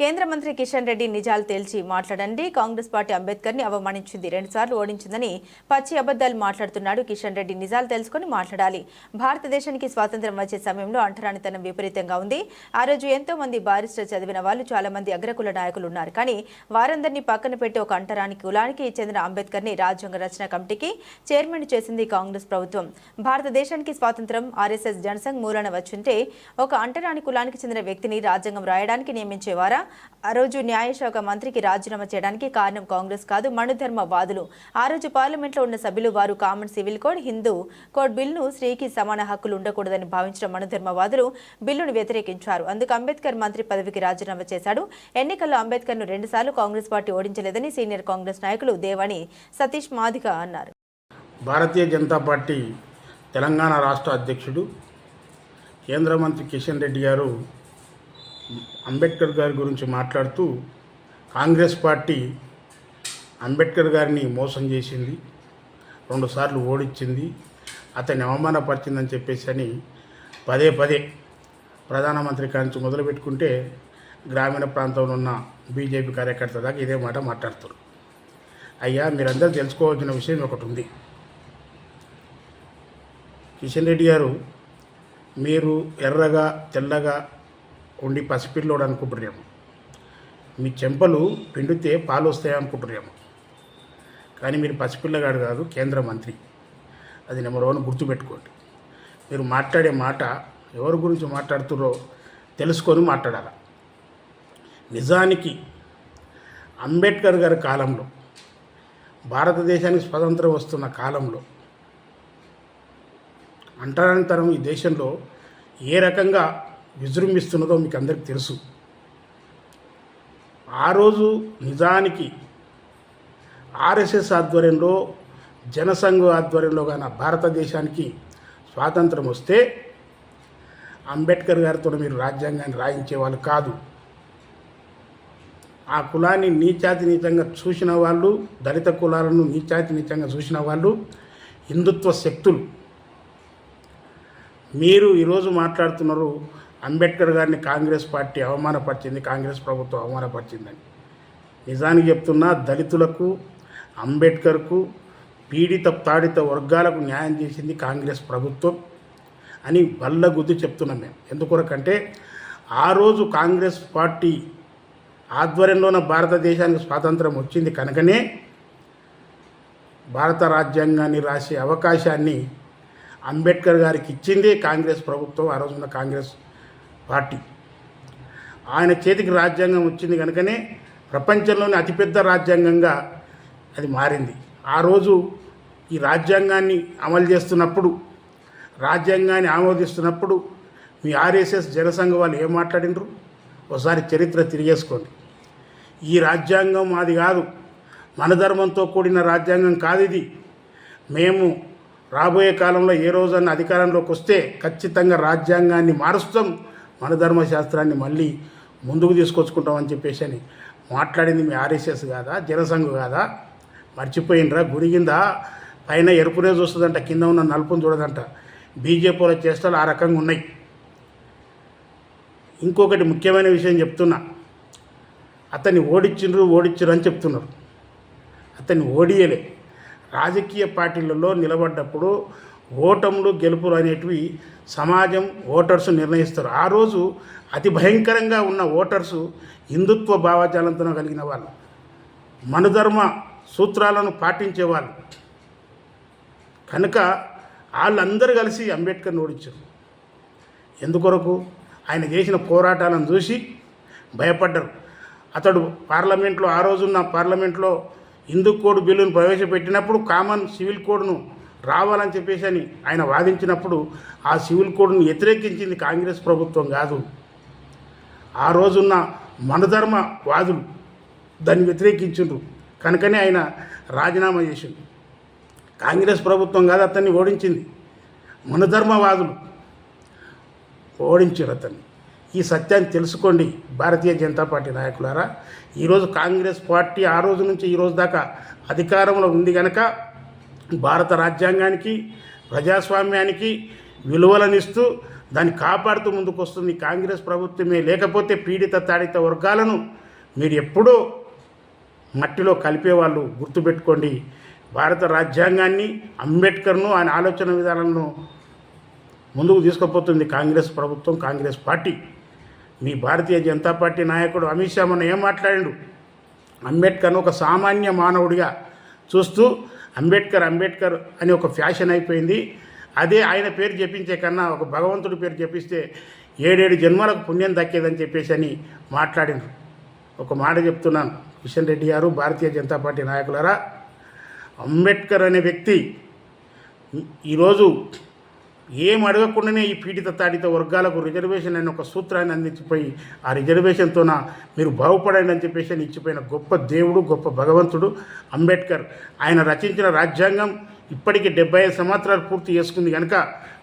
కేంద్ర మంత్రి కిషన్ రెడ్డి నిజాలు తేల్చి మాట్లాడండి. కాంగ్రెస్ పార్టీ అంబేద్కర్ని అవమానించింది రెండుసార్లు ఓడించిందని పచ్చి అబద్దాలు మాట్లాడుతున్నాడు కిషన్ రెడ్డి. నిజాలు తెలుసుకుని మాట్లాడాలి. భారతదేశానికి స్వాతంత్ర్యం వచ్చే సమయంలో అంటరానితనం విపరీతంగా ఉంది. ఆ రోజు ఎంతో మంది బారిస్టర్ చదివిన వాళ్ళు చాలా మంది అగ్రకుల నాయకులు ఉన్నారు. కానీ వారందరినీ పక్కన పెట్టి ఒక అంటరాని కులానికి చెందిన అంబేద్కర్ని రాజ్యాంగ రచన కమిటీకి చైర్మన్ చేసింది కాంగ్రెస్ ప్రభుత్వం. భారతదేశానికి స్వాతంత్రం ఆర్ఎస్ఎస్ జనసంఘ్ మూలన వచ్చుంటే ఒక అంటరాని కులానికి చెందిన వ్యక్తిని రాజ్యాంగం రాయడానికి నియమించేవారా? ఆ రోజు న్యాయశాఖ మంత్రికి రాజీనామా చేయడానికి కారణం కాంగ్రెస్ కాదు మనుధర్మ వాదులు ఆ రోజు పార్లమెంట్లో ఉన్న సభ్యులు వారు common civil code Hindu code బిల్లును స్త్రీకి సమాన హక్కులు ఉండకూడదని భావించిన మనుధర్మ వాదులు బిల్లును వ్యతిరేకించారు. అందుకు అంబేద్కర్ మంత్రి పదవికి రాజీనామా చేశాడు. ఎన్నికల్లో అంబేద్కర్ను రెండుసార్లు కాంగ్రెస్ పార్టీ ఓడించలేదని సీనియర్ కాంగ్రెస్ నాయకులు దేవాని సతీష్ మాదిగ అన్నారు. భారతీయ జనతా పార్టీ తెలంగాణ రాష్ట్ర అధ్యక్షుడు కేంద్ర మంత్రి కిషన్ రెడ్డి గారు అంబేద్కర్ గారి గురించి మాట్లాడుతూ కాంగ్రెస్ పార్టీ అంబేద్కర్ గారిని మోసం చేసింది రెండుసార్లు ఓడించింది అతన్ని అవమానపరిచిందని చెప్పేసి అని పదే పదే ప్రధానమంత్రి కాంచి మొదలు పెట్టుకుంటే గ్రామీణ ప్రాంతంలో ఉన్న బీజేపీ కార్యకర్త దాకా ఇదే మాట మాట్లాడుతారు. అయ్యా మీరందరూ తెలుసుకోవాల్సిన విషయం ఒకటి ఉంది. కిషన్ రెడ్డి గారు మీరు ఎర్రగా తెల్లగా ఉండి పసిపిల్లోడు అనుకుంటున్నాము మీ చెంపలు పిండితే పాలు వస్తాయి అనుకుంటున్నాము కానీ మీరు పసిపిల్లగాడు కాదు కేంద్ర మంత్రి. అది నెంబర్ వన్ గుర్తుపెట్టుకోండి. మీరు మాట్లాడే మాట ఎవరి గురించి మాట్లాడుతున్నారో తెలుసుకొని మాట్లాడాలి. నిజానికి అంబేద్కర్ గారి కాలంలో భారతదేశానికి స్వతంత్రం వస్తున్న కాలంలో అంటరానంతరం ఈ దేశంలో ఏ రకంగా విజృంభిస్తున్నదో మీకు అందరికీ తెలుసు. ఆ రోజు నిజానికి ఆర్ఎస్ఎస్ ఆధ్వర్యంలో జనసంఘ ఆధ్వర్యంలో కానీ భారతదేశానికి స్వాతంత్రం వస్తే అంబేద్కర్ గారితో మీరు రాజ్యాంగాన్ని రాయించే వాళ్ళు కాదు. ఆ కులాన్ని నీచాతి నీచంగా చూసిన వాళ్ళు దళిత కులాలను నీచాతి నీచంగా చూసిన వాళ్ళు హిందుత్వ శక్తులు. మీరు ఈరోజు మాట్లాడుతున్నారు అంబేద్కర్ గారిని కాంగ్రెస్ పార్టీ అవమానపరిచింది కాంగ్రెస్ ప్రభుత్వం అవమానపరిచిందని. నిజానికి చెప్తున్నా దళితులకు అంబేద్కర్కు పీడిత తాడిత వర్గాలకు న్యాయం చేసింది కాంగ్రెస్ ప్రభుత్వం అని బల్లగుద్ది చెప్తున్నాం మేము. ఎందుకొరకంటే ఆ రోజు కాంగ్రెస్ పార్టీ ఆధ్వర్యంలోన భారతదేశానికి స్వాతంత్రం వచ్చింది కనుకనే భారత రాజ్యాంగాన్ని రాసే అవకాశాన్ని అంబేద్కర్ గారికి ఇచ్చింది కాంగ్రెస్ ప్రభుత్వం ఆ రోజున కాంగ్రెస్ పార్టీ. ఆయన చేతికి రాజ్యాంగం వచ్చింది కనుకనే ప్రపంచంలోని అతిపెద్ద రాజ్యాంగంగా అది మారింది. ఆ రోజు ఈ రాజ్యాంగాన్ని అమలు చేస్తున్నప్పుడు రాజ్యాంగాన్ని ఆమోదిస్తున్నప్పుడు మీ ఆర్ఎస్ఎస్ జనసంఘ వాళ్ళు ఏం మాట్లాడినరు ఒకసారి చరిత్ర తిరిగేసుకోండి. ఈ రాజ్యాంగం మాది కాదు. మన ధర్మంతో కూడిన రాజ్యాంగం కాదు ఇది. మేము రాబోయే కాలంలో ఏ రోజన్నా అధికారంలోకి వస్తే ఖచ్చితంగా రాజ్యాంగాన్ని మారుస్తాం. మన ధర్మశాస్త్రాన్ని మళ్ళీ ముందుకు తీసుకొచ్చుకుంటామని చెప్పేసి అని మాట్లాడింది మీ ఆర్ఎస్ఎస్ కాదా జనసంఘ కాదా? మర్చిపోయినరా? గురిగిందా పైన ఎరుపునే చూస్తుందంట కింద ఉన్న నలుపుని చూడదంట. బీజేపీలో చేష్టలు ఆ రకంగా ఉన్నాయి. ఇంకొకటి ముఖ్యమైన విషయం చెప్తున్నా. అతన్ని ఓడించిండ్రు ఓడించరు అని చెప్తున్నారు. అతన్ని ఓడియలే. రాజకీయ పార్టీలలో నిలబడ్డప్పుడు ఓటములు గెలుపులు అనేటివి సమాజం ఓటర్స్ నిర్ణయిస్తారు. ఆ రోజు అతి భయంకరంగా ఉన్న ఓటర్సు హిందుత్వ భావజాలంతో కలిగిన వాళ్ళు మనుధర్మ సూత్రాలను పాటించేవాళ్ళు కనుక వాళ్ళందరూ కలిసి అంబేద్కర్ని ఓడించారు. ఎందుకొరకు? ఆయన చేసిన పోరాటాలను చూసి భయపడ్డారు. అతడు పార్లమెంట్లో ఆ రోజున్న పార్లమెంట్లో హిందూ కోడ్ బిల్లును ప్రవేశపెట్టినప్పుడు కామన్ సివిల్ కోడ్ను రావాలని చెప్పేసి అని ఆయన వాదించినప్పుడు ఆ సివిల్ కోడ్ను వ్యతిరేకించింది కాంగ్రెస్ ప్రభుత్వం కాదు. ఆ రోజున్న మనధర్మ వాదులు దాన్ని వ్యతిరేకించిండ్రు. కనుకనే ఆయన రాజీనామా చేసిండు. కాంగ్రెస్ ప్రభుత్వం కాదు అతన్ని ఓడించింది. మనధర్మవాదులు ఓడించారు అతన్ని. ఈ సత్యాన్ని తెలుసుకోండి భారతీయ జనతా పార్టీ నాయకులారా. ఈరోజు కాంగ్రెస్ పార్టీ ఆ రోజు నుంచి ఈరోజు దాకా అధికారంలో ఉంది కనుక భారత రాజ్యాంగానికి ప్రజాస్వామ్యానికి విలువలనిస్తూ దాన్ని కాపాడుతూ ముందుకు వస్తుంది కాంగ్రెస్ ప్రభుత్వమే. లేకపోతే పీడిత తాడిత వర్గాలను మీరు ఎప్పుడూ మట్టిలో కలిపేవాళ్ళు గుర్తుపెట్టుకోండి. భారత రాజ్యాంగాన్ని అంబేద్కర్ను ఆయన ఆలోచన విధానాలను ముందుకు తీసుకుపోతుంది కాంగ్రెస్ ప్రభుత్వం కాంగ్రెస్ పార్టీ. మీ భారతీయ జనతా పార్టీ నాయకుడు అమిత్ షా మొన్న ఏం మాట్లాడాడు? అంబేద్కర్ను ఒక సామాన్య మానవుడిగా చూస్తూ అంబేద్కర్ అంబేద్కర్ అని ఒక ఫ్యాషన్ అయిపోయింది. అదే ఆయన పేరు చెప్పించే కన్నా ఒక భగవంతుడి పేరు చెప్పిస్తే ఏడేడు జన్మలకు పుణ్యం దక్కేదని చెప్పేసి అని మాట్లాడిండ్రు. ఒక మాట చెప్తున్నాను. కిషన్ రెడ్డి గారు భారతీయ జనతా పార్టీ నాయకులరా అంబేద్కర్ అనే వ్యక్తి ఈరోజు ఏం అడగకుండానే ఈ పీడిత తాడిత వర్గాలకు రిజర్వేషన్ అనే ఒక సూత్రాన్ని అందించిపోయి ఆ రిజర్వేషన్తోన మీరు బాగుపడండి అని చెప్పేసి అని ఇచ్చిపోయిన గొప్ప దేవుడు గొప్ప భగవంతుడు అంబేద్కర్. ఆయన రచించిన రాజ్యాంగం ఇప్పటికి డెబ్బై ఐదు సంవత్సరాలు పూర్తి చేసుకుంది కనుక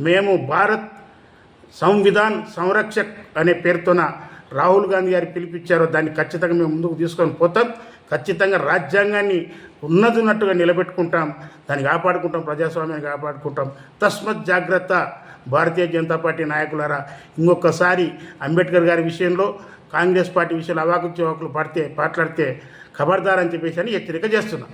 మేము భారత్ సంవిధాన్ సంరక్షక్ అనే పేరుతోన రాహుల్ గాంధీ గారు పిలిపించారో దాన్ని ఖచ్చితంగా మేము ముందుకు తీసుకొని పోతాం. ఖచ్చితంగా రాజ్యాంగాన్ని ఉన్నదిన్నట్టుగా నిలబెట్టుకుంటాం దాన్ని కాపాడుకుంటాం ప్రజాస్వామ్యాన్ని కాపాడుకుంటాం. తస్మత్ జాగ్రత్త భారతీయ జనతా పార్టీ నాయకులారా. ఇంకొకసారి అంబేద్కర్ గారి విషయంలో కాంగ్రెస్ పార్టీ విషయంలో అవాకు చివాకులు పడితే మాట్లాడితే ఖబర్దార్ అని చెప్పేసి అని హెచ్చరిక చేస్తున్నాం.